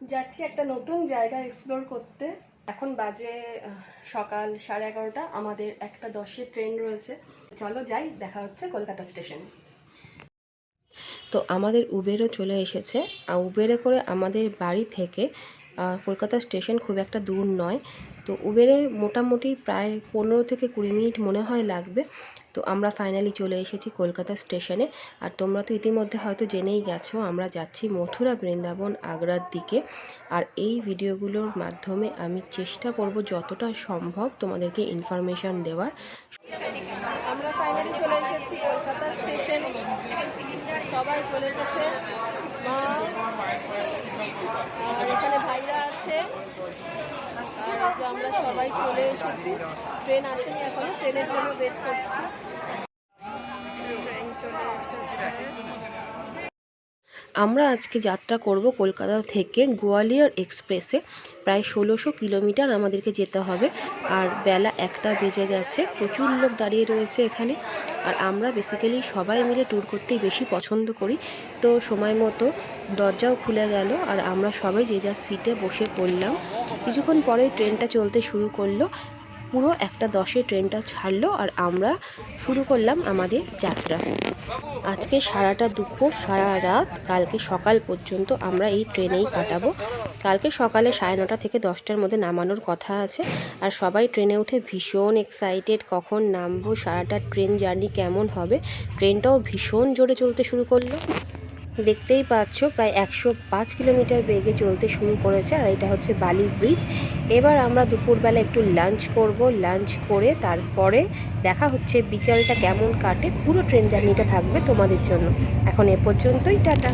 যাচ্ছি একটা নতুন জায়গা এক্সপ্লোর করতে। এখন বাজে সকাল সাড়ে এগারোটা। আমাদের একটা দশে ট্রেন রয়েছে। চলো যাই, দেখা হচ্ছে কলকাতা স্টেশনে তো আমাদের উবেরও চলে এসেছে। আর উবেরে করে আমাদের বাড়ি থেকে কলকাতা স্টেশন খুব একটা দূর নয়। তো উবেরে মোটামুটি প্রায় পনেরো থেকে কুড়ি মিনিট মনে হয় লাগবে। তো আমরা ফাইনালি চলে এসেছি কলকাতা স্টেশনে। আর তোমরা তো ইতিমধ্যে হয়তো জেনেই গেছো, আমরা যাচ্ছি মথুরা, বৃন্দাবন, আগ্রার দিকে। আর এই ভিডিওগুলোর মাধ্যমে আমি চেষ্টা করব যতটা সম্ভব তোমাদেরকে ইনফরমেশান দেওয়ার। আমরা ফাইনালি চলে এসেছি কলকাতা স্টেশন। সবাই চলে এসেছে। মা আর এখানে ভাইরা আছে আর এই যে আমরা সবাই চলে এসেছি। ট্রেন আসেনি এখনও ট্রেনের জন্য ওয়েট করছি ট্রেন চলে এসেছে আমরা আজকে যাত্রা করব কলকাতা থেকে গোয়ালিয়র এক্সপ্রেসে। প্রায় ষোলোশো কিলোমিটার আমাদেরকে যেতে হবে। আর বেলা একটা বেজে গেছে। প্রচুর লোক দাঁড়িয়ে রয়েছে এখানে। আর আমরা বেসিক্যালি সবাই মিলে ট্যুর করতেই বেশি পছন্দ করি। তো সময় মতো দরজাও খুলে গেল। আর আমরা সবাই যে যার সিটে বসে পড়লাম। কিছুক্ষণ পরে ট্রেনটা চলতে শুরু করল। পুরো একটা দশে ট্রেনটা ছাড়লো আর আমরা শুরু করলাম আমাদের যাত্রা। আজকে সারাটা দুপুর, সারা রাত, কালকে সকাল পর্যন্ত আমরা এই ট্রেনেই কাটাবো। কালকে সকালে সাড়ে নটা থেকে দশটার মধ্যে নামানোর কথা আছে আর সবাই ট্রেনে উঠে ভীষণ এক্সাইটেড কখন নামবো, সারাটা ট্রেন জার্নি কেমন হবে? ট্রেনটাও ভীষণ জোরে চলতে শুরু করল। দেখতেই পাচ্ছ, প্রায় একশো পাঁচ কিলোমিটার বেগে চলতে শুরু করেছে আর এটা হচ্ছে বালি ব্রিজ। এবার আমরা দুপুরবেলা একটু লাঞ্চ করব। লাঞ্চ করে তারপরে দেখা হচ্ছে বিকেলটা কেমন কাটে। পুরো ট্রেন জার্নিটা থাকবে তোমাদের জন্য। এখন এ পর্যন্তই, টাটা।